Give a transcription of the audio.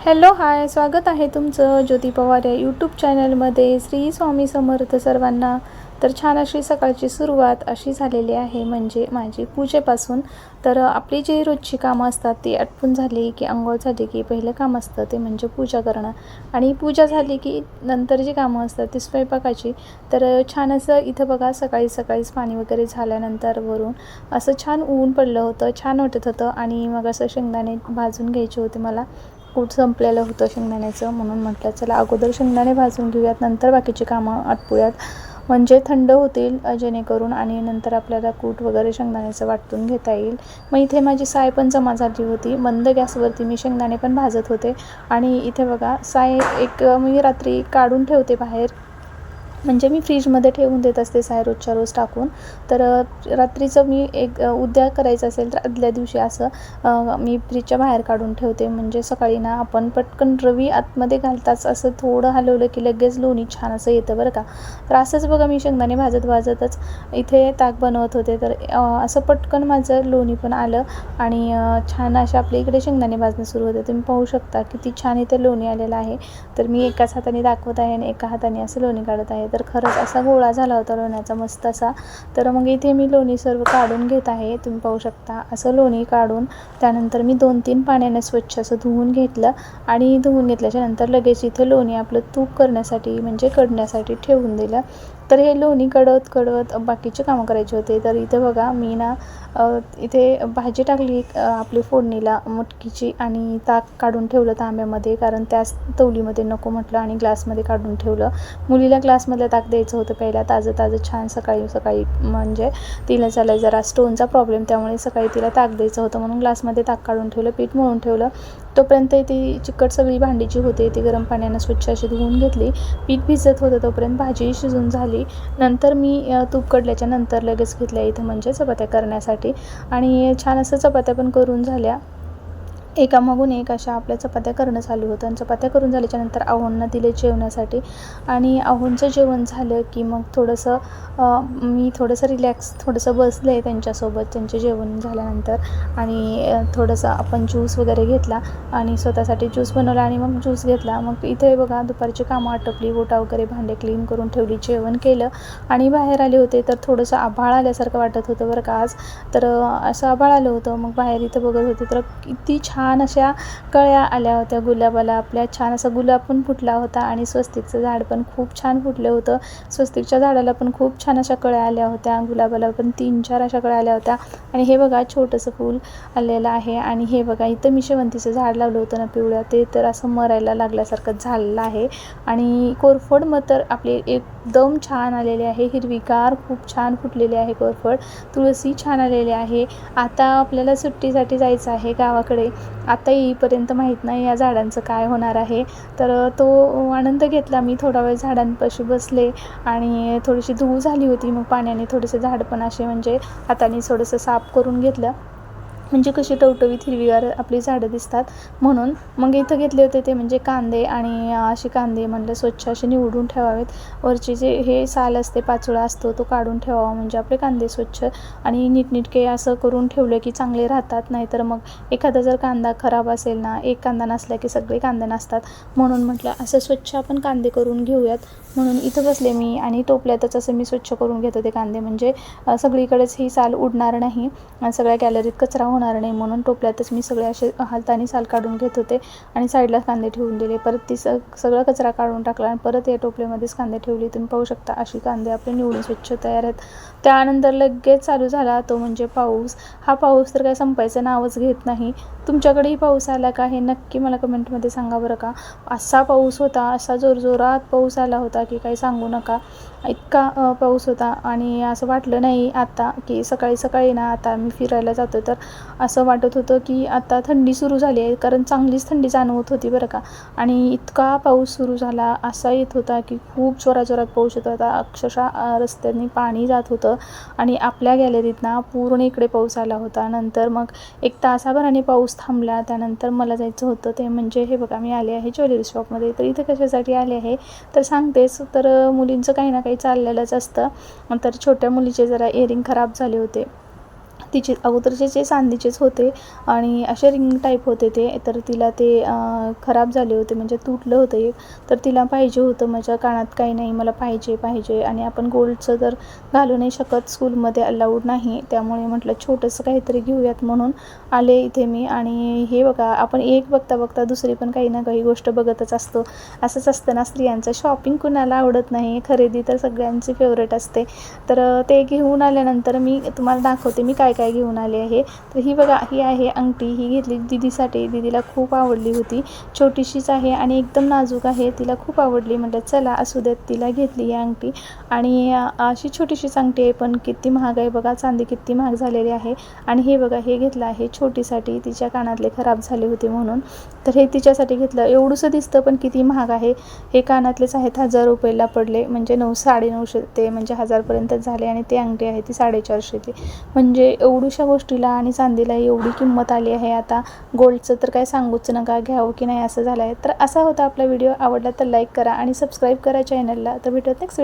Hello hi स्वागत आहे तुमचं ज्योती पवार या यूट्यूब चॅनलमध्ये श्री स्वामी समर्थ सर्वांना तर छान अशी सकाळची सुरुवात अशी झालेली आहे म्हणजे माझी पूजेपासून. तर आपली जी रोजची कामं असतात ती आटपून झाली की आंघोळ झाली की पहिलं काम असतं ते म्हणजे पूजा करणं. आणि पूजा झाली की नंतर जी कामं असतात ती स्वयंपाकाची. तर छान असं इथं बघा सकाळी सकाळीच पाणी वगैरे झाल्यानंतर वरून असं छान ऊन पडलं होतं छान वाटत होतं. आणि मग असं शेंगदाणे भाजून घ्यायचे होते मला. कूट संपलेलं होतं शेंगदाण्याचं म्हणून म्हटलं चला अगोदर शेंगदाणे भाजून घेऊयात नंतर बाकीची कामं आटपूयात. म्हणजे थंड होतील जेणेकरून आणि नंतर आपल्याला कूट वगैरे शेंगदाण्याचं वाटून घेता येईल. मग इथे माझी साय पण जमा झाली होती. मंद गॅसवरती मी शेंगदाणे पण भाजत होते. आणि इथे बघा साय एक मी रात्री काढून ठेवते बाहेर. म्हणजे मी फ्रीजमध्ये ठेवून देत असते साय रोजच्या रोज टाकून. तर रात्रीचं मी एक उद्या करायचं असेल तर आदल्या दिवशी असं मी फ्रीजच्या बाहेर काढून ठेवते. म्हणजे सकाळी ना आपण पटकन रवी आतमध्ये घालताच असं थोडं हलवलं की लगेच लोणी छान असं येतं बरं का. तर असंच बघा मी शेंगदाणे भाजत भाजतच इथे ताक बनवत होते. तर असं पटकन माझं लोणी पण आलं आणि छान अशा आपल्या इकडे शेंगदाणे भाजणं सुरू होते. तुम्ही पाहू शकता किती छान इथे लोणी आलेलं आहे. तर मी एकाच हाताने दाखवत आहे आणि एका हाताने असं लोणी काढत आहे. तर खरंच असा गोळा झाला होता लोण्याचा मस्त असा. तर मग इथे मी लोणी सर्व काढून घेत आहे. तुम्ही पाहू शकता असं लोणी काढून त्यानंतर मी दोन तीन पाण्याने स्वच्छ असं धुवून घेतलं आणि धुवून घेतल्याच्या नंतर लगेच इथे लोणी आपलं तूप करण्यासाठी म्हणजे कडण्यासाठी ठेवून दिलं. तर हे लोणी कडवत कडवत बाकीचे कामं करायचे होते. तर इथे बघा मी ना इथे भाजी टाकली आपली फोडणीला मटकीची आणि ताक काढून ठेवलं तांब्यामध्ये कारण त्याच तवलीमध्ये नको म्हटलं आणि ग्लासमध्ये काढून ठेवलं. मुलीला ग्लासमधलं ताक द्यायचं होतं पहिला ताजं ताजं छान सकाळी सकाळी म्हणजे तिला झालं जरा स्टोनचा प्रॉब्लेम त्यामुळे सकाळी तिला ताक द्यायचं होतं म्हणून ग्लासमध्ये ताक काढून ठेवलं पीठ मळून ठेवलं. तोपर्यंत ती चिकट सगळी भांडी जी होती ती गरम पाण्यानं स्वच्छ अशी धुवून घेतली. पीठ भिजत होतं तोपर्यंत भाजी शिजून झाली. नंतर मी तूप कडल्याच्या नंतर लगेच घेतल्या इथं म्हणजे चपात्या करण्यासाठी. आणि छान असं चपात्या पण करून झाल्या. एकामागून एक अशा आपल्या चपात्या करणं चालू होतं. आणि चपात्या करून झाल्याच्यानंतर आहोंना दिले जेवण्यासाठी आणि आहोंचं जेवण झालं की मग थोडंसं मी थोडंसं रिलॅक्स थोडंसं बसले त्यांच्यासोबत त्यांचे जेवण झाल्यानंतर. आणि थोडंसं आपण ज्यूस वगैरे घेतला आणि स्वतःसाठी ज्यूस बनवला आणि मग ज्यूस घेतला. मग इथे बघा दुपारची कामं आटपली बोटा वगैरे भांडे क्लीन करून ठेवली जेवण केलं. आणि बाहेर आले होते तर थोडंसं आभाळ आल्यासारखं वाटत होतं बरं का आज. तर असं आभाळ आलं होतं. मग बाहेर इथं बघत होते तर किती छान छान अशा कळ्या आल्या होत्या. गुलाबाला आपल्या छान असा गुलाब पण फुटला होता आणि स्वस्तिकचं झाड पण खूप छान फुटलं होतं. स्वस्तिकच्या झाडाला पण खूप छान अशा कळ्या आल्या होत्या. गुलाबाला पण तीन चार अशा कळ्या आल्या होत्या. आणि हे बघा छोटंसं फूल आलेलं आहे. आणि हे बघा इथं मी शेवंतीचं झाड लावलं होतं ना पिवळ्या ते तर असं मरायला लागल्यासारखं झालेलं आहे. आणि कोरफड मग तर एक एकदम छान आलेले आहे हिरवीगार खूप छान फुटलेले आहे कोरफड तुळसी छान आलेली आहे. आता आपल्याला सुट्टीसाठी जायचं आहे गावाकडे. आता येईपर्यंत माहीत नाही या झाडांचं काय होणार आहे. तर तो आनंद घेतला मी. थोडा वेळ झाडांपाशी बसले आणि थोडीशी धूळ झाली होती. मग पाण्याने थोडेसे झाड पण असे म्हणजे हाताने थोडंसं साफ करून घेतलं. म्हणजे कशी टवटवीत हिरवीगार आपली झाडं दिसतात. म्हणून मग इथं घेतले होते ते म्हणजे कांदे आणि असे कांदे म्हणलं स्वच्छ असे निवडून ठेवावेत. वरचे जे हे साल असते पाचोळा असतो तो काढून ठेवावा म्हणजे आपले कांदे स्वच्छ आणि नीटनीटके असं करून ठेवलं की चांगले राहतात. नाहीतर मग एखादा जर कांदा खराब असेल ना एक कांदा नसला की सगळे कांदे नसतात. म्हणून म्हटलं असं स्वच्छ आपण कांदे करून घेऊयात. म्हणून इथं बसले मी आणि टोपल्यातच असं मी स्वच्छ करून घेत होते कांदे. म्हणजे सगळीकडेच ही साल उडणार नाही. सगळ्या गॅलरीत कचरा होणार नाही म्हणून टोपल्यातच मी सगळे असे हाताने साल काढून घेत होते आणि साईडला कांदे ठेवून दिले. परत ती स सगळा कचरा काढून टाकला आणि परत या टोपल्यामध्येच कांदे ठेवले. तुम्ही पाहू शकता अशी कांदे आपले निवडून स्वच्छ तयार आहेत. त्यानंतर लगेच चालू झाला तो म्हणजे पाऊस. हा पाऊस तर काय संपायचं नावच घेत नाही. तुमच्याकडेही पाऊस आला का हे नक्की मला कमेंटमध्ये सांगा बरं का. असा पाऊस होता असा जोरजोरात पाऊस आला होता की काही सांगू नका. इतका पाऊस होता आणि असं वाटलं नाही आता की सकाळी सकाळी ना आता मी फिरायला जातो. तर असं वाटत होतं की आता थंडी सुरू झाली आहे कारण चांगलीच थंडी जाणवत होती बरं का. आणि इतका पाऊस सुरू झाला असा येत होता की खूप जोराजोरात पाऊस येत होता. अक्षरशः अ, रस्त्यांनी पाणी जात होतं आणि आपल्या गॅलरीत ना पूर्ण इकडे पाऊस आला होता. नंतर मग एक तासाभराने पाऊस थांबला. त्यानंतर मला जायचं होतं ते म्हणजे हे बघा मी आले आहे ज्वेलरी शॉपमध्ये. तर इथे कशासाठी आले आहे? तर सांगतेच तर मुलींचं काही ना काही चाललेलंच असतं. तर छोट्या मुलीचे जरा इयरिंग खराब झाले होते. तिचे अगोदरचे जे चांदीचेच होते आणि असे रिंग टाईप होते ते तर तिला ते खराब झाले होते म्हणजे तुटलं होतं एक. तर तिला पाहिजे होतं माझ्या कानात काही नाही मला पाहिजे पाहिजे आणि आपण गोल्डचं तर घालू नाही शकत स्कूलमध्ये अलाउड नाही. त्यामुळे म्हटलं छोटंसं काहीतरी घेऊयात म्हणून आले इथे मी. आणि हे बघा आपण एक बघता बघता दुसरी पण काही ना काही गोष्ट बघतच असतो. असंच असतं ना स्त्रियांचं शॉपिंग कुणाला आवडत नाही. खरेदी तर सगळ्यांची फेवरेट असते. तर ते घेऊन आल्यानंतर मी तुम्हाला दाखवते मी काय काय घेऊन आले आहे. तर ही बघा ही आहे अंगठी. ही घेतली दिदीसाठी. दिदीला खूप आवडली होती. छोटीशीच आहे आणि एकदम नाजूक आहे. तिला खूप आवडली. म्हटलं चला असू देत. तिला घेतली ही अंगठी. आणि अशी छोटीशीच अंगठी आहे पण किती महाग आहे बघा. चांदी किती महाग झालेली आहे. आणि हे बघा हे घेतलं आहे छोटीसाठी. तिच्या कानातले खराब झाले होते म्हणून. तर हे तिच्यासाठी घेतलं. एवढंसं दिसतं पण किती महाग आहे. हे कानातलेच आहेत हजार रुपयाला पडले. म्हणजे नऊ साडेनऊशे ते म्हणजे हजारपर्यंतच झाले आणि ते अंगठी आहे ती साडेचारशेची. म्हणजे एवढीशा गोष्टीला आणि चांदीला एवढी किंमत आली आहे. आता गोल्डचं तर काय सांगूच नका घ्यावं की नाही असं झालं आहे तर असा होता आपला व्हिडिओ आवडला तर लाईक करा आणि सबस्क्राईब करा चॅनलला तर भेटत नेक्स्ट